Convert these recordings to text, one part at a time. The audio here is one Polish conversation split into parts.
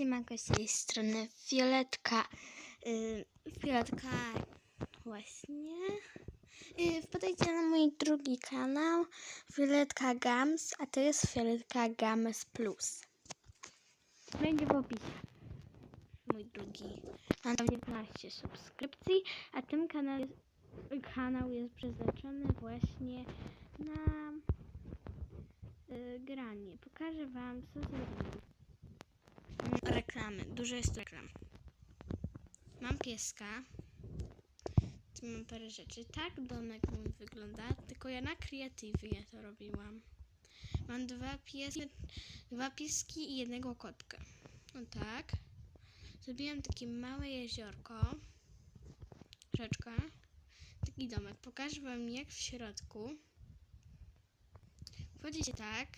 siemanko z tej strony Violetka. Yy, właśnie. Yy, wpadajcie na mój drugi kanał Violetka Gams, a to jest Violetka Gams Plus. Będzie w opisie. Mój drugi. Mam tam 19 subskrypcji, a ten kanał jest, kanał jest przeznaczony właśnie na yy, granie. Pokażę wam co zrobiłem. Reklamy. Dużo jest reklam. Mam pieska. Tu mam parę rzeczy. Tak domek mój wygląda, tylko ja na kreatywie to robiłam. Mam dwa pieski, dwa pieski i jednego kotka. No tak. Zrobiłam takie małe jeziorko. Rzeczka. Taki domek. Pokażę wam jak w środku. Wchodzicie tak.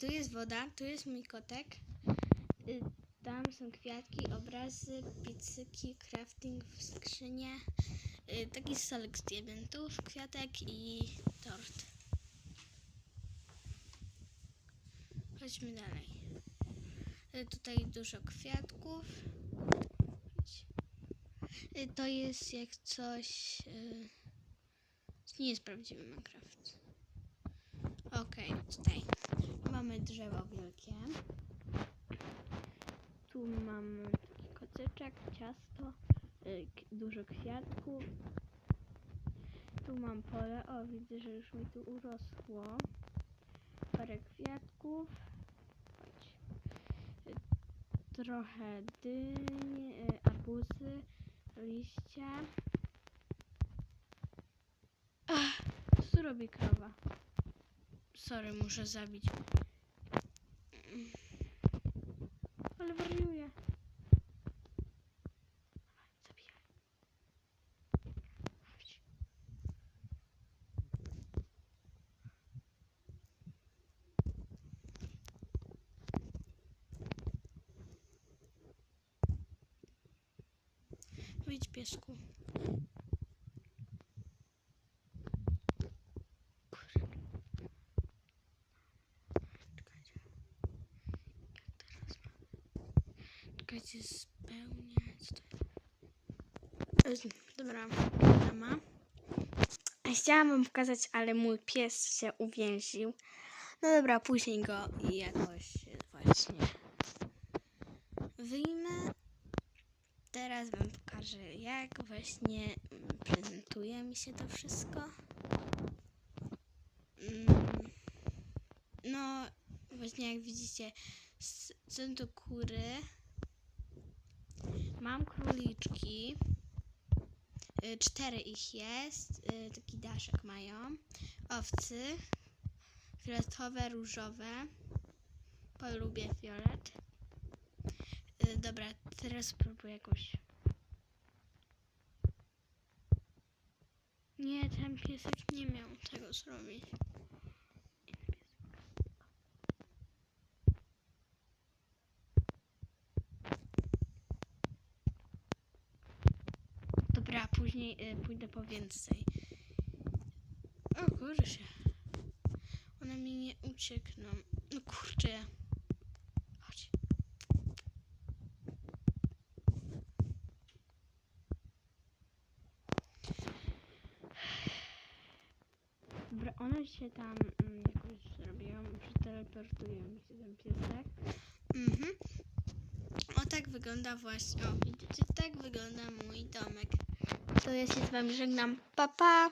Tu jest woda, tu jest mój kotek. Y, Tam są kwiatki, obrazy, piecyki, crafting w skrzynie. Y, Taki stolek z diamentów, kwiatek i tort. Chodźmy dalej. Y, Tutaj dużo kwiatków. To jest jak coś... nie jest prawdziwy Minecraft. Okej, tutaj mamy drzewo wielkie. Tu mamy taki kocyczek, ciasto, y, dużo kwiatków. Tu mam pole, o widzę, że już mi tu urosło. Parę kwiatków. Chodź. Trochę dyń, y, arbuzy, liście. Ach, co robi krowa? Sorry, muszę zabić. Ale wariuję. Wyjdź piesku. Czekajcie, spełniać. to- Dobra, ma. Chciałam wam pokazać, ale mój pies się uwięził. No dobra, później go jakoś właśnie wyjmę. Teraz wam pokażę, jak właśnie prezentuje mi się to wszystko. Mm, No, właśnie jak widzicie, są tu kury. Mam króliczki. Y, Cztery ich jest. y, Taki daszek mają. Owcy. Fioletowe, różowe. Polubię fiolet. Y, Dobra, teraz spróbuję jakoś. Nie, ten piesek nie miał tego zrobić. Dobra, później y, pójdę po więcej. O kurczę. One mi nie uciekną. No kurczę. Chodź. Dobra, one się tam mm, jakoś zrobią, przeteleportuje mi się ten piesek. Mhm. Tak wygląda właśnie, o widzicie, tak wygląda mój domek. To ja się z wami żegnam, pa pa!